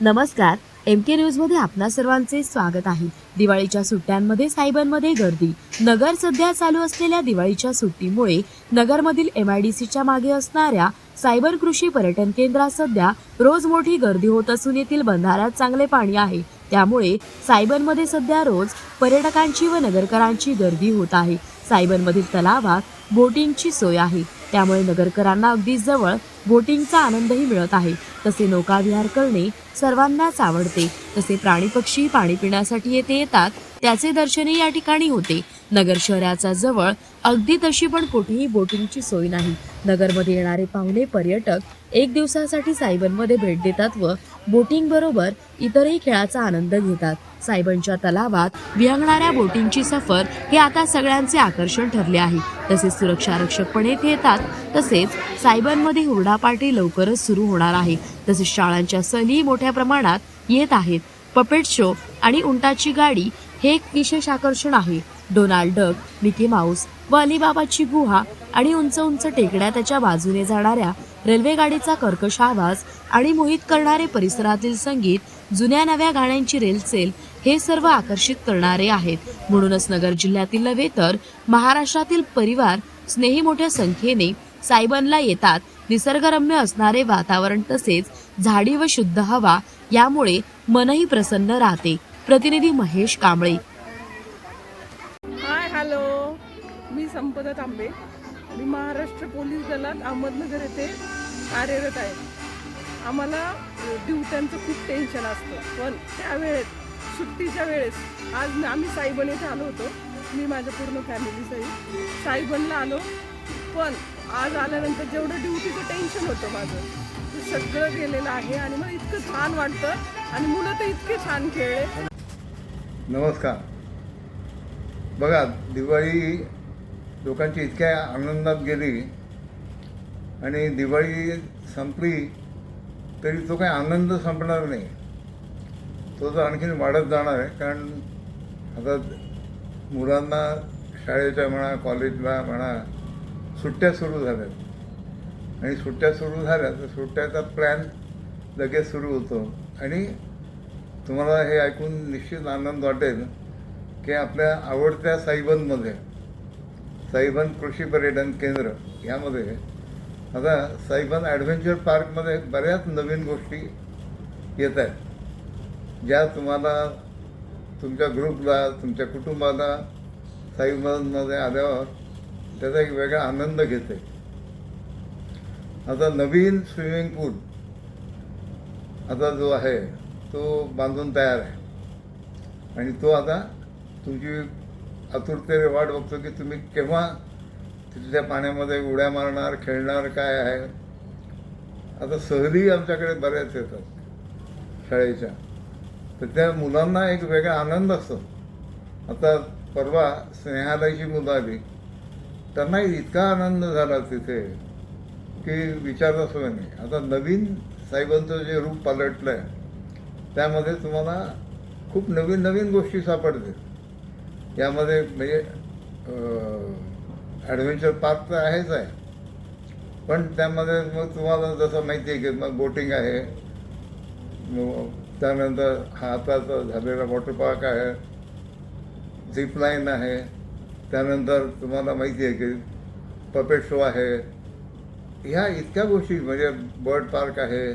नमस्कार एम के न्यूजमध्ये आपणा सर्वांचे स्वागत आहे. दिवाळीच्या सुट्ट्यांमध्ये सायबरमध्ये गर्दी. नगर सध्या चालू असलेल्या दिवाळीच्या सुट्टीमुळे नगरमधील एम आय डी सीच्या मागे असणाऱ्या सायबर कृषी पर्यटन केंद्रात सध्या रोज मोठी गर्दी होत असून येथील बंधाऱ्यात चांगले पाणी आहे. त्यामुळे सायबनमध्ये सध्या रोज पर्यटकांची व नगरकरांची गर्दी होत आहे. सायबनमधील तलावात बोटिंगची सोय आहे. त्यामुळे नगरकरांना अगदी जवळ बोटिंगचा आनंदही मिळत आहे. तसे नौकाविहार करणे सर्वांनाच आवडते. तसे प्राणी पक्षी पाणी पिण्यासाठी येथे येतात त्याचे दर्शनही या ठिकाणी होते. नगर शहराच्या जवळ अगदी तशी पण कुठेही बोटिंगची सोय नाही. नगरमध्ये येणारे पाहुणे पर्यटक एक दिवसासाठी सायबनमध्ये भेट देतात व बोटिंग बरोबर इतरही खेळाचा आनंद घेतात. सायबनच्या तलावात विहंगणाऱ्या बोटिंगची सफर हे आता सगळ्यांचे आकर्षण ठरले आहे. तसेच सुरक्षा रक्षक पण येथे येतात तसेच सायबरमध्ये हुरडा पार्टी लवकरच सुरू होणार आहे. तसेच शाळांच्या सहली मोठ्या प्रमाणात येत आहेत. पपेट शो आणि उंटाची गाडी हे एक विशेष आकर्षण आहे. डोनाल्ड डक मिकी माऊस व अलिबाबाची गुहा आणि उंच उंच टेकड्या त्याच्या बाजूने जाणाऱ्या रेल्वेगाडीचा कर्कश आवाज आणि मोहित करणारे परिसरातील संगीत जुन्या नव्या गाण्यांची रेलचेल हे सर्व आकर्षित करणारे आहेत. म्हणूनच नगर जिल्ह्यातील नव्हे तर महाराष्ट्रातील परिवार स्नेही मोठ्या संख्येने सायबनला येतात. निसर्गरम्य असणारे वातावरण तसेच झाडी व शुद्ध हवा यामुळे मनही प्रसन्न राहते. प्रतिनिधी महेश कांबळे. Hi hello. मी संपदा तांबे. मी महाराष्ट्र पोलीस दलात अहमदनगर येथे कार्यरत आहे. आम्हाला ड्युट्यांचं खूप टेन्शन असतं. पण त्यावेळेत सुट्टीच्या वेळेस आज आम्ही साईबन येथे आलो होतो. मी माझ्या पूर्ण फॅमिलीसही साईबनला आलो. पण आज आल्यानंतर जेवढं ड्युटीचं टेन्शन होतं माझं ते सगळं गेलेलं आहे आणि मला इतकं छान वाटतं आणि मुलं तर इतके छान खेळले नमस्कार. बघा दिवाळी लोकांची इतक्या आनंदात गेली आणि दिवाळी संपली तरी तो काही आनंद संपणार नाही. तो तर आणखीन वाढत जाणार आहे कारण आता मुलांना शाळेच्या म्हणा कॉलेजला म्हणा सुट्ट्या सुरू झाल्यात. आणि सुट्ट्या सुरू झाल्या तर सुट्ट्याचा प्लॅन लगेच सुरू होतो. आणि तुम्हाला हे ऐकून निश्चित आनंद वाटेल की आपल्या आवडत्या साईबनमध्ये साईबन कृषी पर्यटन केंद्र यामध्ये आता साईबन ॲडव्हेंचर पार्कमध्ये बऱ्याच नवीन गोष्टी येत आहेत. ज्या तुम्हाला तुमच्या ग्रुपला तुमच्या कुटुंबाला साईबनमध्ये आल्यावर त्याचा एक वेगळा आनंद घेते. आता नवीन स्विमिंग पूल आता जो आहे तो बांधून तयार आहे. आणि तो आता तुमची आतुरतेने वाट बघतो की तुम्ही केव्हा तिथल्या पाण्यामध्ये उड्या मारणार खेळणार काय आहे. आता सहली आमच्याकडे बऱ्याच येतात शाळेच्या. तर त्या मुलांना एक वेगळा आनंद असतो. आता परवा स्नेहालयची मुलं आली. त्यांना इतका आनंद झाला तिथे की विचारत सोय नाही आता नवीन साहेबांचं जे रूप पालटलं आहे त्यामध्ये तुम्हाला खूप नवीन नवीन गोष्टी सापडतील. यामध्ये म्हणजे ॲडव्हेंचर पार्क तर आहेच आहे. पण त्यामध्ये मग तुम्हाला जसं माहिती आहे की मग बोटिंग आहे त्यानंतर हा आताचा झालेला वॉटर पार्क आहे झिपलाईन आहे. त्यानंतर तुम्हाला माहिती आहे की पपेट शो आहे. ह्या इतक्या गोष्टी म्हणजे बर्ड पार्क आहे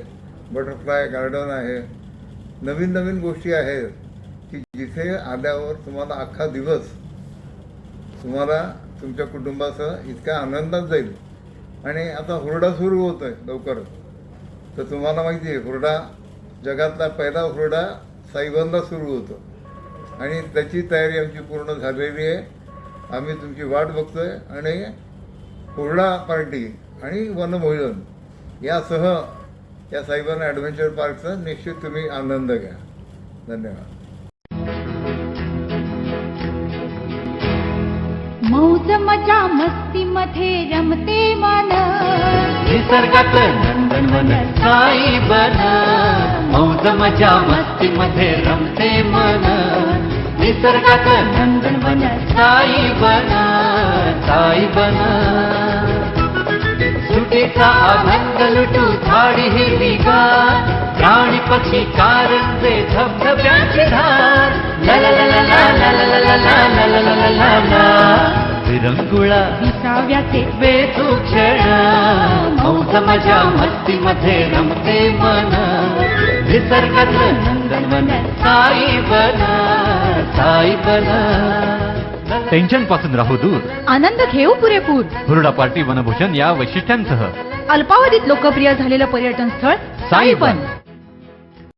बटरफ्लाय गार्डन आहे नवीन नवीन गोष्टी आहेत की जिथे आल्यावर तुम्हाला अख्खा दिवस तुम्हाला तुमच्या कुटुंबासह इतक्या आनंदात जाईल. आणि आता हुरडा सुरू होतो आहे लवकर तर तुम्हाला माहिती आहे हुरडा जगातला पहिला ओरडा साईबांना सुरू होतो. आणि त्याची तयारी आमची पूर्ण झालेली आहे. आम्ही तुमची वाट बघतोय आणि कोरडा पार्टी आणि वनमोहिलन यासह या साईबांना ॲडव्हेंचर पार्कचा निश्चित तुम्ही आनंद घ्या. धन्यवाद. मौज मजा मस्ती मध्ये रमते मन. निसर्गात नंदनवन साई बन. मौज मजा मस्ती मध्ये रमते मन. निसर्गात नंदनवन साई बन. साई बन. सुटीचा अभंग लुटू झाडी हिरवीगार राणी पक्षी कारंजे धबधब्याची धार विरंगुळा विसाव्याचे वेचू क्षण मौज मजा मस्तीमध्ये रमते मन निसर्गाचं नंदनवन साई बना साई बना टेन्शनपासून राहू दूर आनंद घेऊ पुरेपूर हुरडा पार्टी वनभूषण या वैशिष्ट्यांसह अल्पावधीत लोकप्रिय झालेलं पर्यटन स्थळ साईबन